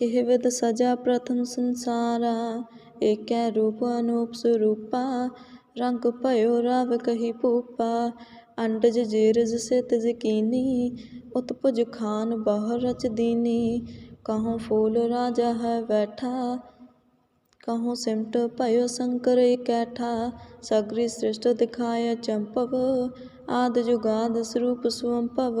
કહેવત ਸਜਾ ਪ੍ਰਥਮ ਸੰਸਾਰਾ એકે રૂપ અનુપ સ્વરૂપા રંગ ભયો રાવ કહી પૂપા ਅੰਡਜ ਜੇਰਜ ਸਿਤ ਜਕੀਨੀ, ਉਤਪੁਜ ਖਾਨ ਬਾਹਰ ਰਚ ਦੀਨੀ ਕਹਉ ਫੂਲ ਰਾਜਾ ਹੈ ਬੈਠਾ ਕਹਉ ਸਿਮਟ ਭਇਓ ਸੰਕਰ ਇਕੈਠਾ, ਸਗਰੀ ਸ੍ਰਿਸ਼ਟ ਦਿਖਾਇ ਚੰਪਵ, ਆਦ ਜੁਗਾਦ ਸਰੂਪ ਸੁਵੰਭਵ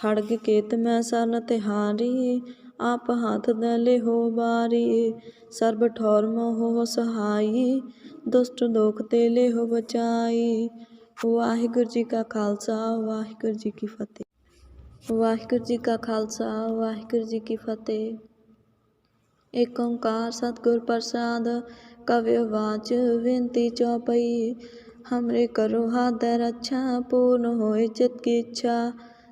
खड़ग केत मैं सरन तिहारी आप हाथ दले हो बारी सर्ब ठौर मोह सहाई दुष्ट दुख ते ले हो बचाई ਵਾਹਿਗੁਰੂ ਜੀ ਕਾ ਖਾਲਸਾ ਵਾਹਿਗੁਰੂ ਜੀ ਕੀ ਫਤਿਹ ਵਾਹਿਗੁਰੂ ਜੀ ਕਾ ਖਾਲਸਾ ਵਾਹਿਗੁਰੂ ਜੀ ਕੀ ਫਤਿਹ ਏਕ ਓੰਕਾਰ ਸਤਿਗੁਰ ਪ੍ਰਸਾਦ ਕਵਿ ਵਾਚ ਵਿਨਤੀ ਚੌਪਈ हमरे करो हाथ रक्षा पूर्ण होए चित की इच्छा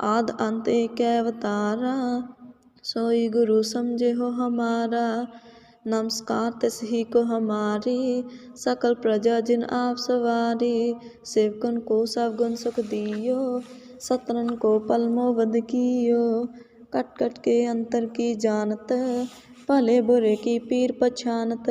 ਆਦ ਅੰਤ ਏਕ ਅਵਤਾਰਾ, ਸੋਈ ਗੁਰੂ ਸਮਝਿਓ ਹਮਾਰਾ। ਨਮਸਕਾਰ ਤਿਸਹੀ ਕੋ ਹਮਾਰੀ, ਸਕਲ ਪ੍ਰਜਾ ਜਿਨ ਆਪ ਸਵਾਰੀ। ਸੇਵਕਨ ਕੋ ਸਭ ਗੁਣ ਸੁਖ ਦਿਓ ਸਤਨਨ ਕੋ ਪਲਮੋ ਵਦ ਕੀਓ। ਕਟ ਕਟ ਕੇ ਅੰਤਰ ਕੀ ਜਾਣਤ, ਭਲੇ ਬੁਰੇ ਕੀ ਪੀਰ ਪਛਾਨਤ।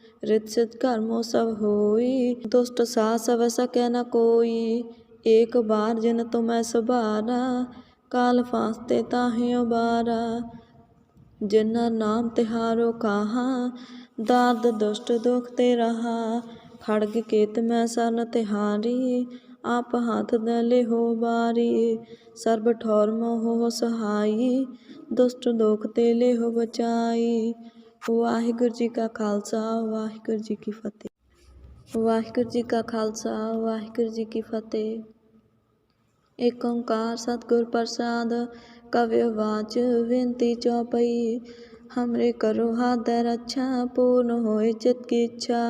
रित सिद्ध कर्मो सब होई दुष्ट सा सब सकै न कोई एक बार जिन तुम्हें सुबारा काल फांसते ताहे उबारा जिन्ना नाम तिहारो कहा दाद दुष्ट दुख ते रहा खड़ग केत मैं सन तिहारी आप हाथ दले हो बारी सर्ब ठौर मोह सहाई ਦੁਸ਼ਟ ਦੋਖ ਤੇ ਲਿਹੋ ਬਚਾਈ ਵਾਹਿਗੁਰੂ ਜੀ ਕਾ ਖਾਲਸਾ ਵਾਹਿਗੁਰੂ ਜੀ ਕੀ ਫਤਿਹ ਵਾਹਿਗੁਰੂ ਜੀ ਕਾ ਖਾਲਸਾ ਵਾਹਿਗੁਰੂ ਜੀ ਕੀ ਫਤਿਹ ਏਕ ਓੰਕਾਰ ਸਤਿਗੁਰ ਪ੍ਰਸਾਦ ਕਵਿ ਵਾਚ ਵਿਨਤੀ ਚੌਪਈ हमरे करो हाथ रक्षा पूर्ण होए चित की इच्छा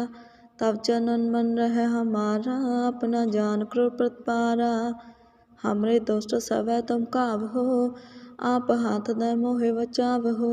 तब चनन मन रहे हमारा अपना जान क्रो प्रतिपारा हमरे दोस्त सवै तुम काव हो आप हाथ दे मोहे बचाव हो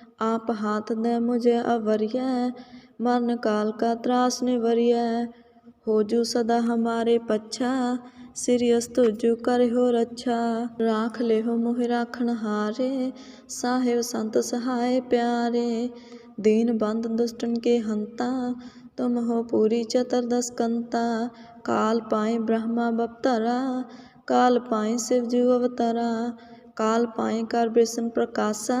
आप हाथ दे मुझे अवरिय मरण काल का त्रास निवरिय हो जू सदा हमारे पच्छा सिरियस तुझु कर हो रक्षा राख ले हो मोहि राखण हारे साहिब संत सहाय प्यारे दीन बंद दुष्टन के हंता तुम हो पूरी चतुर्दश कंता काल पाए ब्रह्मा बपतरा काल पाए शिव जी अवतरा काल पाए कर विष्णु प्रकाशा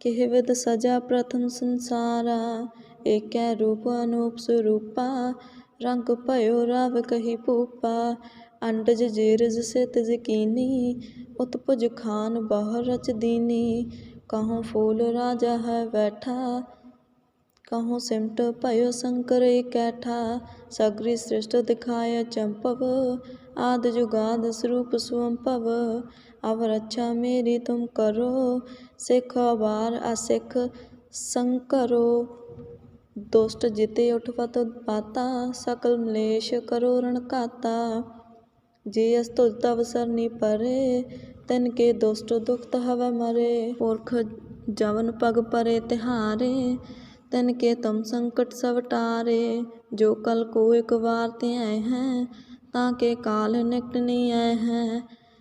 કહેવત સજા પ્રથમ સંસારા એકે રૂપ અનુપ સ્વરૂપા રંગ ભયો રાવ કહી પૂપા અંડજ જીરજ સિત જકીની ਉਤਪੁਜ ਖਾਨ ਬਾਹਰ ਰਚ ਦੀਨੀ, ਕਹੋ ਫੂਲ ਰਾਜਾ ਹੈ ਬੈਠਾ, ਕਹੋ ਸਿਮਟ ਭਇਓ ਸੰਕਰ ਇਕੈਠਾ, ਸਗਰੀ ਸ੍ਰਿਸ਼ਟ ਦਿਖਾਇਆ ਚੰਪਵ, ਆਦ ਜੁਗਾਦ ਸਰੂਪ ਸੁਵੰਭਵ अब रक्षा मेरी तुम करो सिख बार असिख संकरो दुष्ट जिते उठवत पाता सकल मलेश करो रण काता जे अस्तुत अवसर नी परे तिन के दुष्ट दुखत हवै मरे पुरख जवन पग परे तिहारे तिन के तुम संकट सब टारे जो कल को एक बार ते आए हैं ताके काल निकट नहीं आए हैं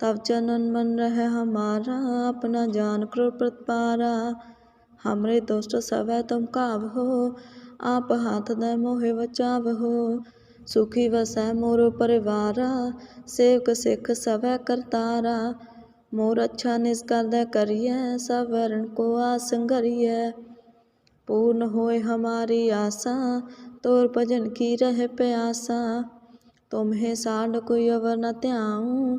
तब चनन मन रहे हमारा अपना जान करो प्रतपारा हमरे दोस्त सब है तुम काव हो आप हाथ दे मोहे बचाव हो सुखी वसै मोरो परिवारा सेवक सिख सब है करतारा मोर अच्छा निष्कर दे करिए सब वरण को आसंगरिए पूर्ण होए हमारी आशा तोर भजन की रह प्यासा तुम्हें साड कोई अवर न त्याऊं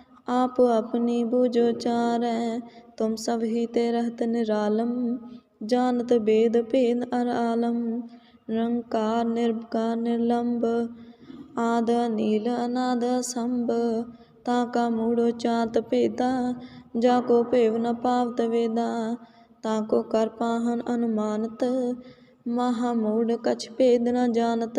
आप अपनी बुझो चारै तुम सब ही ते रहत निरालम जानत वेद भेद अर आलम निरंकार निर्विकार निर्लंब आद नील अनाद संभ ताका मूढ़ो चात भेदा जाको भेव न पावत वेदा ताको कर पाहन अनुमानत महामूढ़ कछ भेद न जानत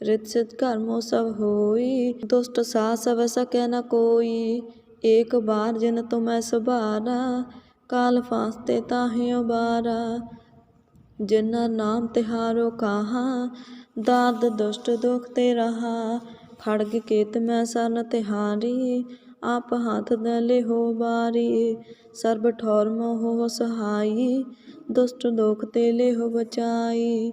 रित सिद्ध कर्मो सब होई दुष्ट सा सब सके न कोई एक बार जिन तुम्हें सुबारा काल फांसते ताहे उबारा जिन्ना नाम तिहारो कहा दाद दुष्ट दुख ते रहा खड़ग केत मैं सन तिहारी आप हाथ दले हो बारी सर्ब ठौर मोह सहाई ਦੁਸ਼ਟ ਲੋਕ ਤੇ ਲੈ ਹੋ ਬਚਾਈ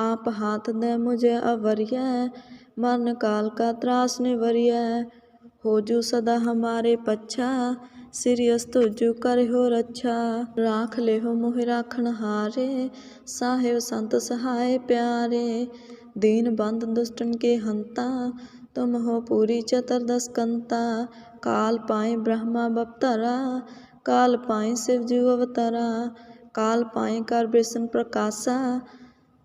आप हाथ दे मुझे अवरिय मरण काल का त्रास निवरिय हो जू सदा हमारे पच्छा सिरियस तुझु कर हो रक्षा राख ले हो मोहि राखण हारे साहेब संत सहाय प्यारे दीन बंद दुष्टन के हंता तुम हो पूरी चतुर्दश कंता काल पाए ब्रह्मा बपतरा काल पाए शिव जी अवतरा काल पाए कर विष्णु प्रकाशा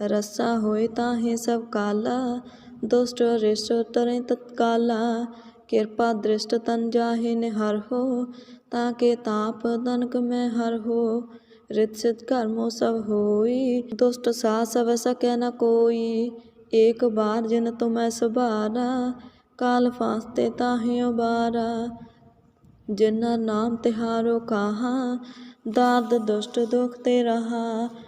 रस्सा होए ताहे सब काला दुष्ट रिष्ट तरे तत्काला कृपा दृष्ट तन जाहे निहर हो ताके ताप तनक में हर हो रित सिद्ध कर्मो सब होई दुष्ट सा सब सके न कोई एक बार जिन तुम सुबारा काल फांसते ताहे उबारा जिन्ना नाम तिहारो कहा दाद दुष्ट दुख ते रहा खड़ग